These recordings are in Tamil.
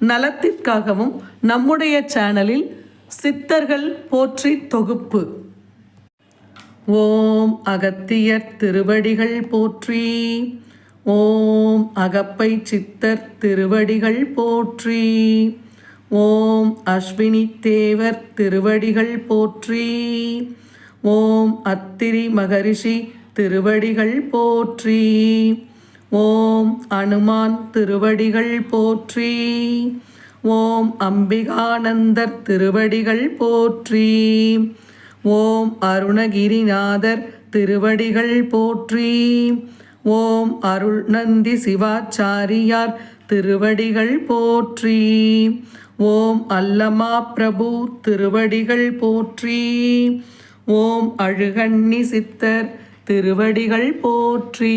நலத்திற்காகவும் நம்முடைய சேனலில் சித்தர்கள் போற்றி தொகுப்பு. ஓம் அகத்தியர் திருவடிகள் போற்றி. ஓம் அகப்பை சித்தர் திருவடிகள் போற்றி. ஓம் அஸ்வினி தேவர் திருவடிகள் போற்றி. ஓம் அத்திரி மகரிஷி திருவடிகள் போற்றி. ஓம் அனுமான் திருவடிகள் போற்றி. ஓம் அம்பிகானந்தர் திருவடிகள் போற்றி. ஓம் அருணகிரிநாதர் திருவடிகள் போற்றி. ஓம் அருள்நந்தி சிவாச்சாரியார் திருவடிகள் போற்றி. ஓம் அல்லமா பிரபு திருவடிகள் போற்றி. ஓம் அழுகண்ணி சித்தர் திருவடிகள் போற்றி.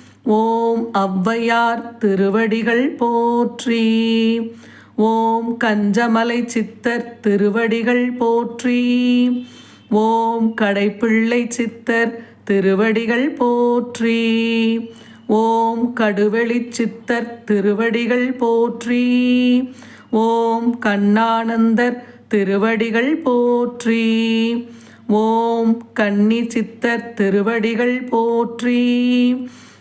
ஓம் ஔவையார் திருவடிகள் போற்றி. ஓம் கஞ்சமலை சித்தர் திருவடிகள் போற்றி. ஓம் கடைப்பிள்ளை சித்தர் திருவடிகள் போற்றி. ஓம் கடுவெளி சித்தர் திருவடிகள் போற்றி. ஓம் கண்ணானந்தர் திருவடிகள் போற்றி. ஓம் கன்னி சித்தர் திருவடிகள் போற்றி.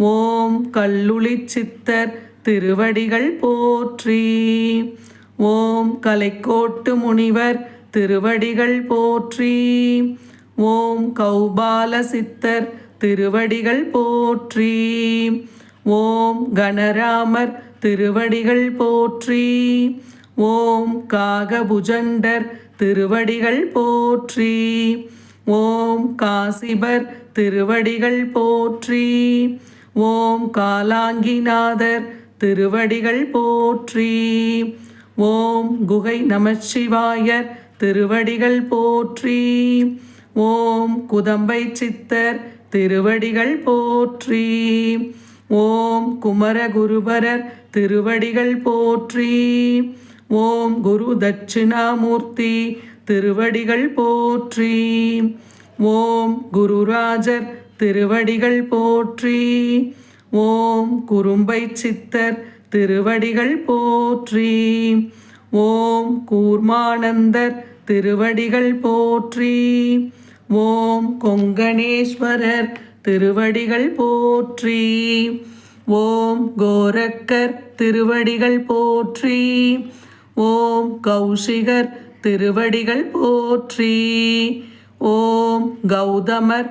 ஓம் கல்லுளி சித்தர் திருவடிகள் போற்றி. ஓம் கலைக்கோட்டு முனிவர் திருவடிகள் போற்றி. ஓம் கௌபால சித்தர் திருவடிகள் போற்றி. ஓம் கணராமர் திருவடிகள் போற்றி. ஓம் காகபுஜண்டர் திருவடிகள் போற்றி. ஓம் காசிபர் திருவடிகள் போற்றி. ஓம் காலாங்கிநாதர் திருவடிகள் போற்றி. ஓம் குகை நமச்சிவாயர் திருவடிகள் போற்றி. ஓம் குதம்பை சித்தர் திருவடிகள் போற்றி. ஓம் குமரகுருபரர் திருவடிகள் போற்றி. ஓம் குரு தட்சிணாமூர்த்தி திருவடிகள் போற்றி. ஓம் குருராஜர் திருவடிகள் போற்றி. ஓம் குறும்பை சித்தர் திருவடிகள் போற்றி. ஓம் கூர்மானந்தர் திருவடிகள் போற்றி. ஓம் கொங்கணேஸ்வரர் திருவடிகள் போற்றி. ஓம் கோரக்கர் திருவடிகள் போற்றி. ஓம் கௌஷிகர் திருவடிகள் போற்றி. ஓம் கௌதமர்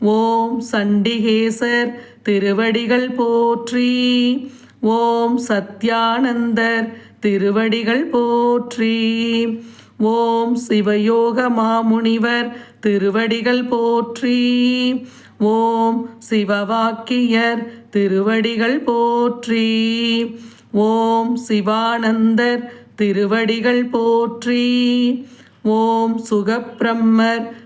ஓம் சண்டிகேசர் திருவடிகள் போற்றி. ஓம் சத்யானந்தர் திருவடிகள் போற்றி. ஓம் சிவயோக மாமுனிவர் திருவடிகள் போற்றி. ஓம் சிவவாக்கியர் திருவடிகள் போற்றி. ஓம் சிவானந்தர் திருவடிகள் போற்றி. ஓம் சுகப்பிரம்மர்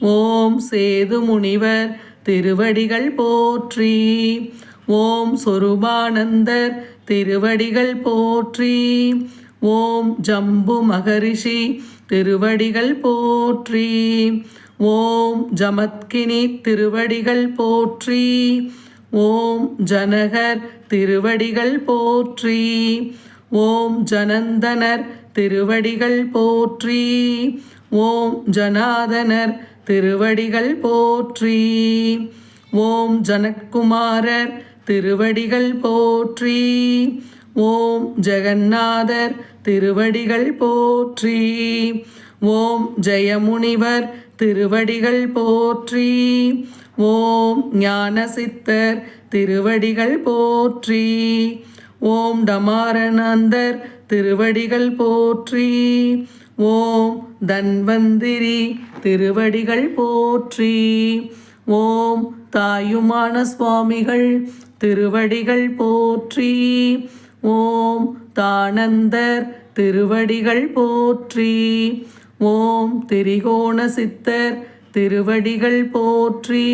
ஓம் சேது முனிவர் திருவடிகள் போற்றி. ஓம் சொருபானந்தர் திருவடிகள் போற்றி. ஓம் ஜம்பு மகரிஷி திருவடிகள் போற்றி. ஓம் ஜமத்கினி திருவடிகள் போற்றி. ஓம் ஜனகர் திருவடிகள் போற்றி. ஓம் ஜனந்தனர் திருவடிகள் போற்றி. ஓம் ஜனாதனர் திருவடிகள் போற்றி. ஓம் ஜனக்குமாரர் திருவடிகள் போற்றி. ஓம் ஜெகநாதர் திருவடிகள் போற்றி. ஓம் ஜெயமுனிவர் திருவடிகள் போற்றி. ஓம் ஞானசித்தர் திருவடிகள் போற்றி. ஓம் டமாரநந்தர் திருவடிகள் போற்றி. ஓம் தன்வந்திரி திருவடிகள் போற்றி. ஓம் தாயுமான சுவாமிகள் திருவடிகள் போற்றி. ஓம் தானந்தர் திருவடிகள் போற்றி. ஓம் திரிகோண சித்தர் திருவடிகள் போற்றி.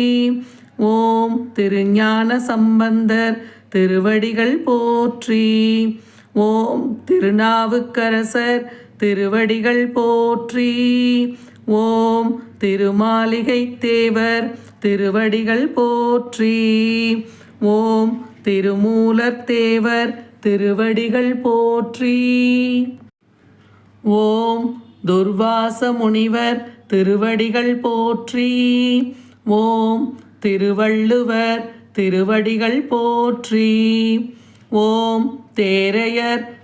ஓம் திருஞான சம்பந்தர் திருவடிகள் போற்றி. ஓம் திருநாவுக்கரசர் திருவடிகள் போற்றி. ஓம் திருமாளிகை தேவர் திருவடிகள் போற்றி. ஓம் திருமூலர் தேவர் திருவடிகள் போற்றி. ஓம் துர்வாச முனிவர் திருவடிகள் போற்றி. ஓம் திருவள்ளுவர் திருவடிகள் போற்றி. ஓம் தேரையர்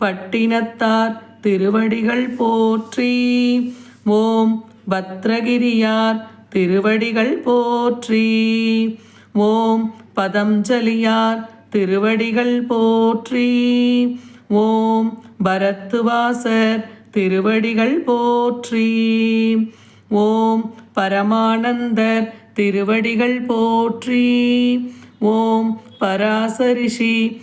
பட்டினத்தார் திருவடிகள் போற்றி. ஓம் பத்ரகிரியார் திருவடிகள் போற்றி. ஓம் பதஞ்சலியார் திருவடிகள் போற்றி. ஓம் பரத்துவாசர் திருவடிகள் போற்றி. ஓம் பரமானந்தர் திருவடிகள் போற்றி. ஓம் பராசரிஷி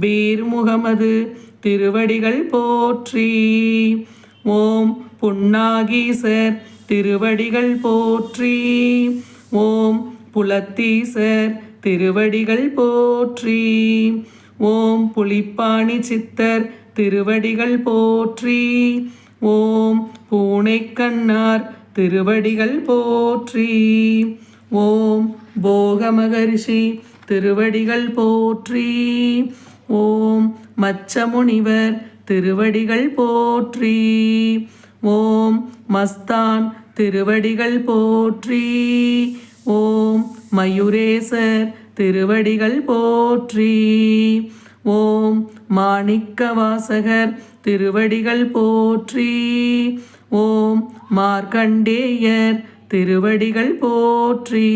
பீர் முகமது திருவடிகள் போற்றி. ஓம் புன்னாகீசர் திருவடிகள் போற்றி. ஓம் புலத்தீசர் திருவடிகள் போற்றி. ஓம் புலிப்பாணி சித்தர் திருவடிகள் போற்றி. ஓம் பூனைக்கண்ணார் திருவடிகள் போற்றி. ஓம் போகமகரிஷி திருவடிகள் போற்றி. ஓம் மச்சமுனிவர் திருவடிகள் போற்றி. ஓம் மஸ்தான் திருவடிகள் போற்றி. ஓம் மயூரேசர் திருவடிகள் போற்றி. ஓம் மாணிக்கவாசகர் திருவடிகள் போற்றி. ஓம் மார்க்கண்டேயர் திருவடிகள் போற்றி.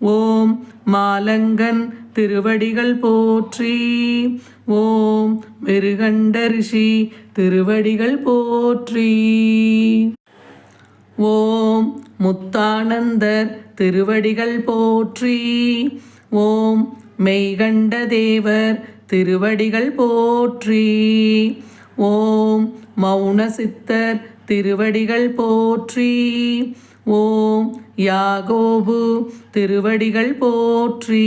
ஓம் மாலங்கன் திருவடிகள் போற்றி. ஓம் மிருகண்ட ரிஷி திருவடிகள் போற்றி. ஓம் முத்தானந்தர் திருவடிகள் போற்றி. ஓம் மெய்கண்ட தேவர் திருவடிகள் போற்றி. ஓம் மௌன சித்தர் திருவடிகள் போற்றி. ஓம் யாகோபு திருவடிகள் போற்றி.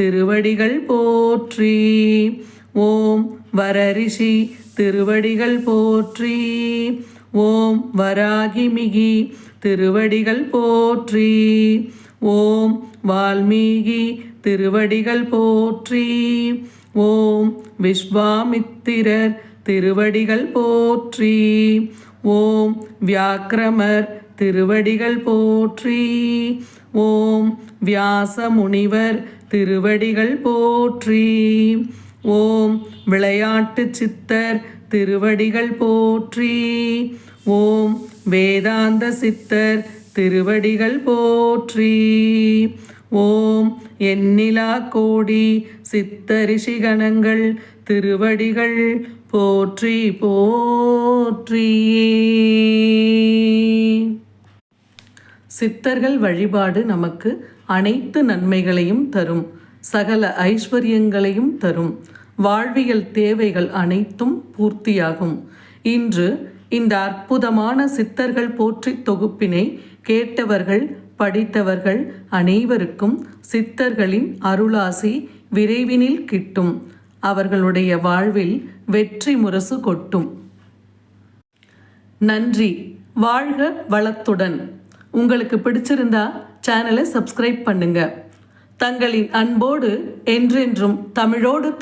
திருவடிகள் போற்றி. ஓம் வரரிஷி திருவடிகள் போற்றி. ஓம் வராகிமிகி திருவடிகள் போற்றி. ஓம் வால்மீகி திருவடிகள் போற்றி. ஓம் விஸ்வாமித்திரர் திருவடிகள் போற்றி. ஓம் வியாக்கிரமர் திருவடிகள் போற்றி. ஓம் வியாச முனிவர் திருவடிகள் போற்றி. ஓம் விளையாட்டு சித்தர் திருவடிகள் போற்றி. ஓம் வேதாந்த சித்தர் திருவடிகள் போற்றி. ஓம் எண்ணிலா கோடி சித்தரிஷிகணங்கள் திருவடிகள் போற்றி போற்றி. சித்தர்கள் வழிபாடு நமக்கு அனைத்து நன்மைகளையும் தரும். சகல ஐஸ்வர்யங்களையும் தரும். வாழ்வியல் தேவைகள் அனைத்தும் பூர்த்தியாகும். இன்று இந்த அற்புதமான சித்தர்கள் போற்றி தொகுப்பினை கேட்டவர்கள் படித்தவர்கள் அனைவருக்கும் சித்தர்களின் அருளாசி விரைவினில் கிட்டும். அவர்களுடைய வாழ்வில் வெற்றி முரசு கொட்டும். நன்றி. வாழ்க வளத்துடன். உங்களுக்கு பிடிச்சிருந்தா சேனலை சப்ஸ்கிரைப் பண்ணுங்க. தங்களின் அன்போடு என்றென்றும் தமிழோடு